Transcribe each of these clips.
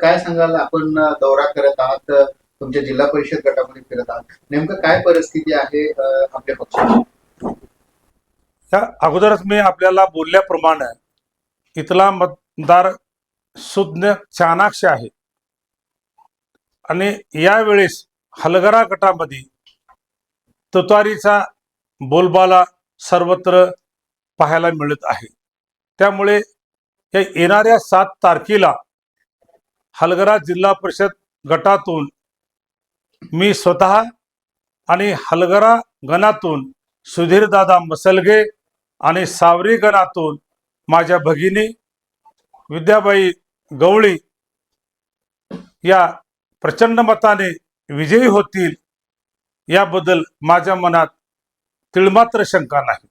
काय सांगाल? आपण दौरा करत आहात तुमच्या जिल्हा परिषद गटामध्ये फिरत आहात. नेमकं काय परिस्थिती आहे आपल्या पक्षाची? त्या अगोदरच मी आपल्याला बोलल्याप्रमाणे इथला मतदार सुज्ञ चाणाक्ष आहे. आणि यावेळेस हलगरा गटामध्ये तुतारीचा बोलबाला सर्वत्र पाहायला मिळत आहे. त्यामुळे या येणाऱ्या सात तारखेला हलगरा जिल्हा परिषद गटातून मी स्वतः आणि हलगरा गणातून सुधीरदादा मसलगे आणि सावरी गणातून माझ्या भगिनी विद्याबाई गवळी या प्रचंड मताने विजयी होतील याबद्दल माझ्या मनात तिळमात्र शंका नाही.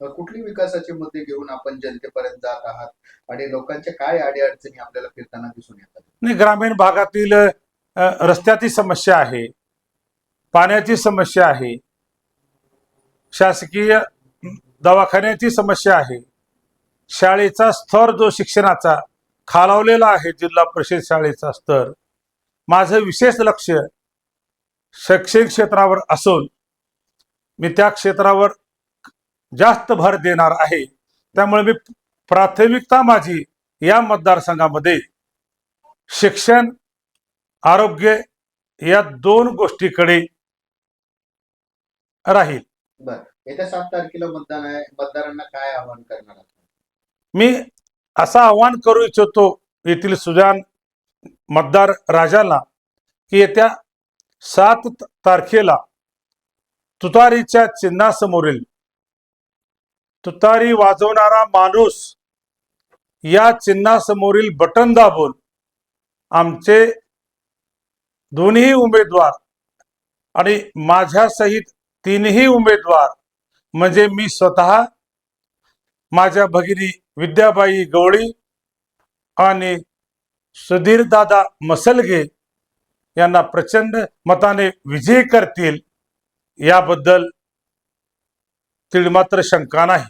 कुठली विकासाचे मुद्दे घेऊन आपण जनतेपर्यंत जात आहात? आणि लोकांच्या काय अडीअडचणी आपल्याला फिरताना दिसून येतात? आणि ग्रामीण भागातील रस्त्याची समस्या आहे पाण्याची समस्या आहे शासकीय दवाखान्याची समस्या आहे शाळेचा स्तर जो शिक्षणाचा खालावलेला आहे जिल्हा परिषद शाळेचा स्तर माझं विशेष लक्ष शैक्षणिक क्षेत्रावर असून मी त्या क्षेत्रावर जास्त भर देणार आहे. त्यामुळे मी प्राथमिकता माझी या मतदारसंघामध्ये शिक्षण आरोग्य या दोन गोष्टीकडे राहील. येत्या सात तारखेला मतदान आहे. मतदारांना काय आवाहन करणार मी असं आवाहन करू इच्छितो येथील सुजान मतदार राजाला की येत्या सात तारखेला तुतारीच्या चिन्हासमोरील तुतारी वाजवणारा माणूस या चिन्हासमोरील बटन दाबून आमचे दोन्ही उमेदवार आणि माझ्यासहित तीनही उमेदवार म्हणजे मी स्वतः माझ्या भगिनी विद्याबाई गवळी आणि सुधीरदादा मसलगे यांना प्रचंड मताने विजयी करतील याबद्दल तिळमात्र शंका नाही.